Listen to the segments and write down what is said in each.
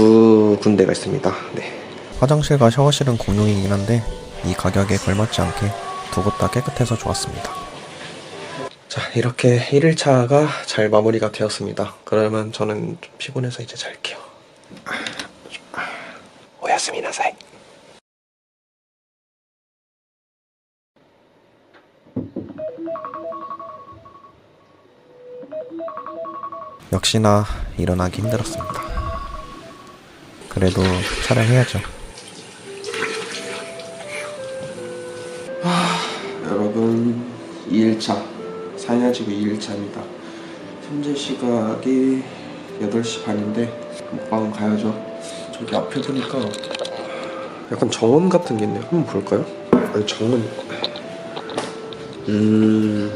두 군데가 있습니다. 네. 화장실과 샤워실은 공용이긴 한데 이 가격에 걸맞지 않게 두 곳 다 깨끗해서 좋았습니다. 자, 이렇게 1일차가 잘 마무리가 되었습니다. 그러면 저는 좀 피곤해서 이제 잘게요. 오야스미 나사이. 역시나 일어나기 힘들었습니다. 그래도 촬영해야죠. 여러분 2일차 사냥지구 2일차입니다. 현재 시각이 8시 반인데 먹방 가야죠. 저기 앞에 보니까 약간 정원 같은 게 있네요. 한번 볼까요? 아니 정원. 음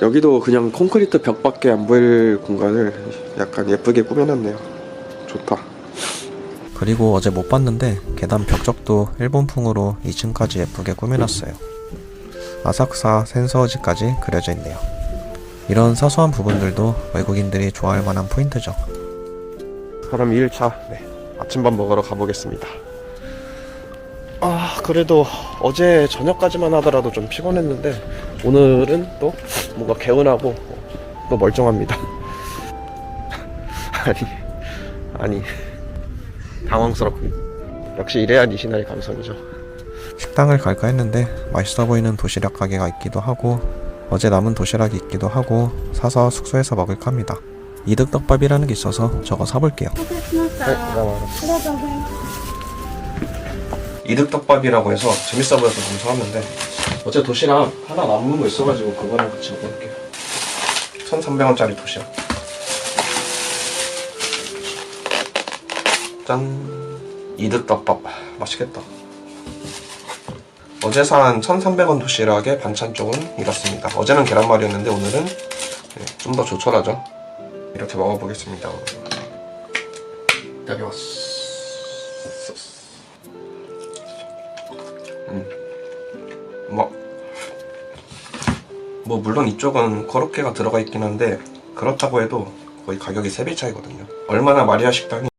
여기도 그냥 콘크리트 벽밖에 안 보일 공간을 약간 예쁘게 꾸며놨네요. 좋다 그리고 어제 못 봤는데 계단 벽적도 일본풍으로 2층까지 예쁘게 꾸며놨어요. 아삭사 센서지까지 그려져 있네요. 이런 사소한 부분들도 외국인들이 좋아할 만한 포인트죠. 그럼 2일차 네, 아침밥 먹으러 가보겠습니다. 아 그래도 어제 저녁까지만 하더라도 좀 피곤했는데 오늘은 또 뭔가 개운하고 또 멀쩡합니다. 아니 아니 당황스럽군. 역시 이래야 니시나의 감성이죠. 식당을 갈까 했는데 맛있어 보이는 도시락 가게가 있기도 하고 어제 남은 도시락이 있기도 하고 사서 숙소에서 먹을까 합니다. 이득 떡밥이라는 게 있어서 저거 사볼게요. 이득 떡밥이라고 해서 재밌어 보여서 너무 사왔는데 어제 도시락 하나 남은 거 있어가지고 그거랑 같이 먹을게요 1300원짜리 도시락 짠. 이득떡밥. 맛있겠다. 어제 산 1300원 도시락의 반찬 쪽은 이렇습니다. 어제는 계란말이였는데 오늘은 네, 좀더 조촐하죠? 이렇게 먹어보겠습니다. 여기 왔어 뭐, 뭐 물론 이쪽은 코로케가 들어가 있긴 한데 그렇다고 해도 거의 가격이 3배 차이거든요. 얼마나 마리아 식당이